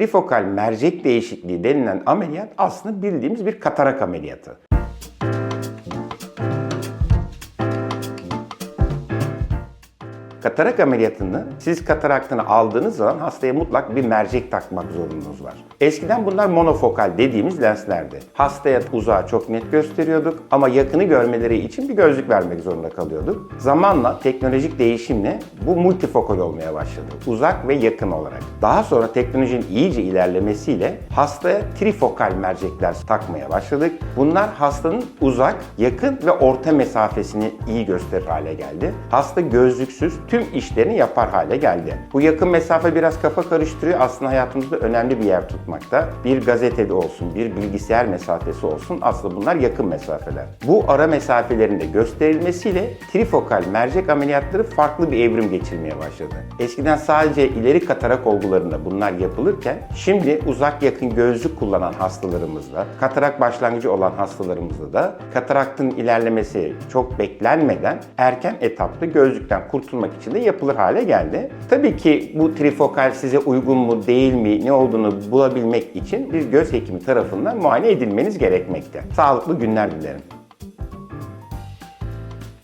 Trifokal mercek değişikliği denilen ameliyat aslında bildiğimiz bir katarak ameliyatı. Katarak ameliyatını siz kataraktını aldığınız zaman hastaya mutlak bir mercek takmak zorunluluğunuz var. Eskiden bunlar monofokal dediğimiz lenslerdi. Hastaya uzağı çok net gösteriyorduk ama yakını görmeleri için bir gözlük vermek zorunda kalıyorduk. Zamanla teknolojik değişimle bu multifokal olmaya başladı. Uzak ve yakın olarak. Daha sonra teknolojinin iyice ilerlemesiyle hastaya trifokal mercekler takmaya başladık. Bunlar hastanın uzak, yakın ve orta mesafesini iyi gösterir hale geldi. Hasta gözlüksüz tüm işlerini yapar hale geldi. Bu yakın mesafe biraz kafa karıştırıyor. Aslında hayatımızda önemli bir yer tutmakta. Bir gazetede olsun, bir bilgisayar mesafesi olsun aslında bunlar yakın mesafeler. Bu ara mesafelerin de gösterilmesiyle trifokal mercek ameliyatları farklı bir evrim geçirmeye başladı. Eskiden sadece ileri katarak olgularında bunlar yapılırken şimdi uzak yakın gözlük kullanan hastalarımızda, katarak başlangıcı olan hastalarımızda da kataraktın ilerlemesi çok beklenmeden erken etapta gözlükten kurtulmak için de yapılır hale geldi. Tabii ki bu trifokal size uygun mu değil mi ne olduğunu bulabilmek için bir göz hekimi tarafından muayene edilmeniz gerekmekte. Sağlıklı günler dilerim.